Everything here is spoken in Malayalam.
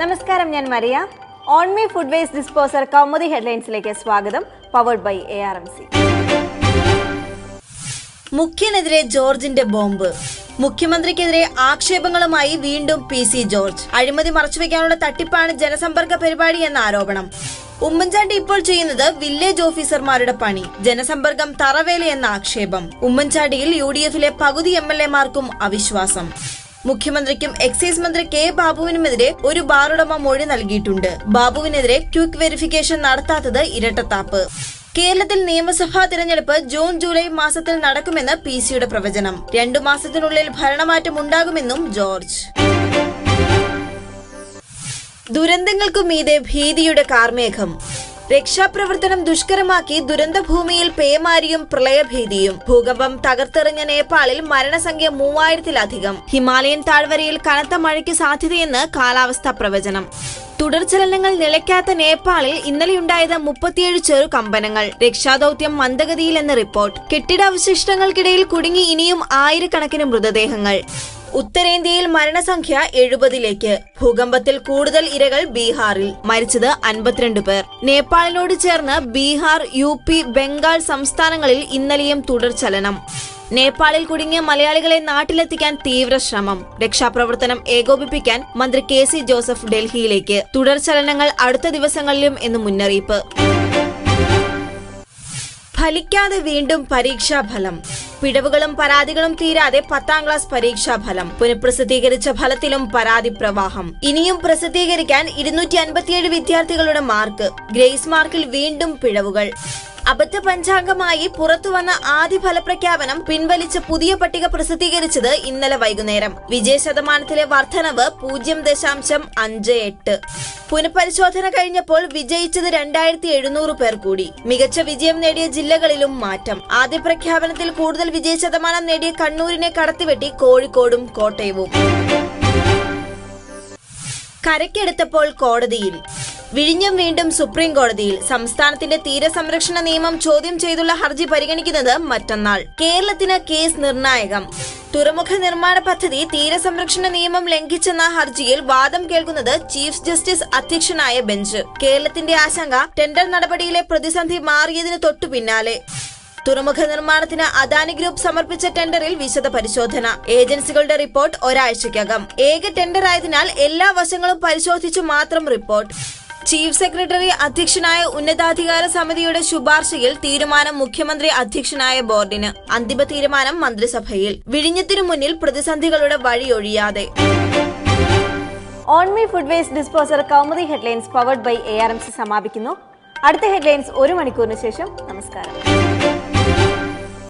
നമസ്കാരം ഞാൻ Maria. On me food waste disposer Kaumudi ഹെഡ്ലൈൻസിലേക്ക് സ്വാഗതം powered by A R M C മുഖ്യനെതിരെ ജോർജിന്റെ ബോംബ്. മുഖ്യമന്ത്രിക്കെതിരെ ആക്ഷേപങ്ങളുമായി വീണ്ടും പി സി ജോർജ്. അഴിമതി മറച്ചുവെക്കാനുള്ള തട്ടിപ്പാണ് ജനസമ്പർക്ക പരിപാടി എന്ന ആരോപണം. ഉമ്മൻചാണ്ടി ഇപ്പോൾ ചെയ്യുന്നത് വില്ലേജ് ഓഫീസർമാരുടെ പണി ജനസമ്പർക്കം തറവേല എന്ന ആക്ഷേപം. ഉമ്മൻചാണ്ടിയിൽ യു ഡി എഫിലെ പകുതി എം എൽ എമാർക്കും അവിശ്വാസം. മുഖ്യമന്ത്രിക്കും എക്സൈസ് മന്ത്രി കെ ബാബുവിനുമെതിരെ ഒരു ബാറുടമ മൊഴി നൽകിയിട്ടുണ്ട്. ബാബുവിനെതിരെ ക്വിക്ക് വെരിഫിക്കേഷൻ നടത്താത്തത് ഇരട്ടത്താപ്പ്. കേരളത്തിൽ നിയമസഭാ തിരഞ്ഞെടുപ്പ് ജൂൺ ജൂലൈ മാസത്തിൽ നടക്കുമെന്ന് പി സിയുടെ പ്രവചനം. രണ്ടു മാസത്തിനുള്ളിൽ ഭരണമാറ്റം ഉണ്ടാകുമെന്നും ജോർജ്. ദുരന്തങ്ങൾക്കു മീതെ ഭീതിയുടെ കാർമേഘം. രക്ഷാപ്രവർത്തനം ദുഷ്കരമാക്കി ദുരന്തഭൂമിയിൽ പേമാരിയും പ്രളയഭീതിയും. ഭൂകമ്പം തകർത്തെറിഞ്ഞ നേപ്പാളിൽ മരണസംഖ്യ മൂവായിരത്തിലധികം. ഹിമാലയൻ താഴ്വരയിൽ കനത്ത മഴയ്ക്ക് സാധ്യതയെന്ന് കാലാവസ്ഥാ പ്രവചനം. തുടർചലനങ്ങൾ നിലയ്ക്കാത്ത നേപ്പാളിൽ ഇന്നലെയുണ്ടായത് മുപ്പത്തിയേഴ് ചെറു കമ്പനങ്ങൾ. രക്ഷാദൌത്യം മന്ദഗതിയിലെന്ന് റിപ്പോർട്ട്. കെട്ടിടാവശിഷ്ടങ്ങൾക്കിടയിൽ കുടുങ്ങി ഇനിയും ആയിരക്കണക്കിന് മൃതദേഹങ്ങൾ. ഉത്തരേന്ത്യയിൽ മരണസംഖ്യ എഴുപതിലേക്ക്. ഭൂകമ്പത്തിൽ കൂടുതൽ ഇരകൾ ബീഹാറിൽ. മരിച്ചത് അൻപത്തിരണ്ട് പേർ. നേപ്പാളിനോട് ചേർന്ന് ബീഹാർ യു ബംഗാൾ സംസ്ഥാനങ്ങളിൽ ഇന്നലെയും തുടർചലനം നേപ്പാളിൽ കുടുങ്ങിയ മലയാളികളെ നാട്ടിലെത്തിക്കാൻ തീവ്ര ശ്രമം. രക്ഷാപ്രവർത്തനം ഏകോപിപ്പിക്കാൻ മന്ത്രി കെ സി ജോസഫ് ഡൽഹിയിലേക്ക്. തുടർചലനങ്ങൾ അടുത്ത ദിവസങ്ങളിലും എന്ന് മുന്നറിയിപ്പ്. ഫലിക്കാതെ വീണ്ടും പരീക്ഷാഫലം. പിഴവുകളും പരാതികളും തീരാതെ പത്താം ക്ലാസ് പരീക്ഷാ ഫലം. പുനഃപ്രസിദ്ധീകരിച്ച ഫലത്തിലും പരാതി പ്രവാഹം. ഇനിയും പ്രസിദ്ധീകരിക്കാൻ ഇരുന്നൂറ്റി അൻപത്തിയേഴ് വിദ്യാർത്ഥികളുടെ മാർക്ക്. ഗ്രേസ് മാർക്കിൽ വീണ്ടും പിഴവുകൾ. അബദ്ധ പഞ്ചാംഗമായി പുറത്തുവന്ന ആദ്യ ഫലപ്രഖ്യാപനം പിൻവലിച്ച് പുതിയ പട്ടിക പ്രസിദ്ധീകരിച്ചത് ഇന്നലെ വൈകുന്നേരം. വിജയ ശതമാനത്തിലെ വർധനവ് പൂജ്യം ദശാംശം അഞ്ച് എട്ട്. പുനഃപരിശോധന കഴിഞ്ഞപ്പോൾ വിജയിച്ചത് രണ്ടായിരത്തി എഴുന്നൂറ് പേർ കൂടി. മികച്ച വിജയം നേടിയ ജില്ലകളിലും മാറ്റം. ആദ്യ പ്രഖ്യാപനത്തിൽ കൂടുതൽ വിജയ ശതമാനം നേടിയ കണ്ണൂരിനെ കടത്തിവെട്ടി കോഴിക്കോടും കോട്ടയവും. കരക്കെടുത്തപ്പോൾ കോടതിയിൽ. വിഴിഞ്ഞം വീണ്ടും സുപ്രീം കോടതിയിൽ സംസ്ഥാനത്തിന്റെ തീരസംരക്ഷണ നിയമം ചോദ്യം ചെയ്തുള്ള ഹർജി പരിഗണിക്കുന്നത് മറ്റന്നാൾ. കേരളത്തിന് കേസ് നിർണായകം. തുറമുഖ നിർമ്മാണ പദ്ധതി തീരസംരക്ഷണ നിയമം ലംഘിച്ചെന്ന ഹർജിയിൽ വാദം കേൾക്കുന്നത് ചീഫ് ജസ്റ്റിസ് അധ്യക്ഷനായ ബെഞ്ച്. കേരളത്തിന്റെ ആശങ്ക ടെൻഡർ നടപടിയിലെ പ്രതിസന്ധി മാറിയതിന് തൊട്ടു പിന്നാലെ. തുറമുഖ നിർമ്മാണത്തിന് അദാനി ഗ്രൂപ്പ് സമർപ്പിച്ച ടെൻഡറിൽ വിശദ പരിശോധന. ഏജൻസികളുടെ റിപ്പോർട്ട് ഒരാഴ്ചയ്ക്കകം. ഏക ടെൻഡർ ആയതിനാൽ എല്ലാ വശങ്ങളും പരിശോധിച്ചു മാത്രം റിപ്പോർട്ട്. ചീഫ് സെക്രട്ടറി അധ്യക്ഷനായ ഉന്നതാധികാര സമിതിയുടെ ശുപാർശയിൽ തീരുമാനം മുഖ്യമന്ത്രി അധ്യക്ഷനായ ബോർഡിന്. അന്തിമ തീരുമാനം മന്ത്രിസഭയിൽ. വിഴിഞ്ഞത്തിനു മുന്നിൽ പ്രതിസന്ധികളുടെ വഴിയൊഴിയാതെ on me food waste disposer Kaumudi headlines powered by A R M C സമാപിക്കുന്നു. അടുത്ത ഹെഡ്ലൈൻസ് ഒരു മണിക്കൂറിന് ശേഷം. നമസ്കാരം.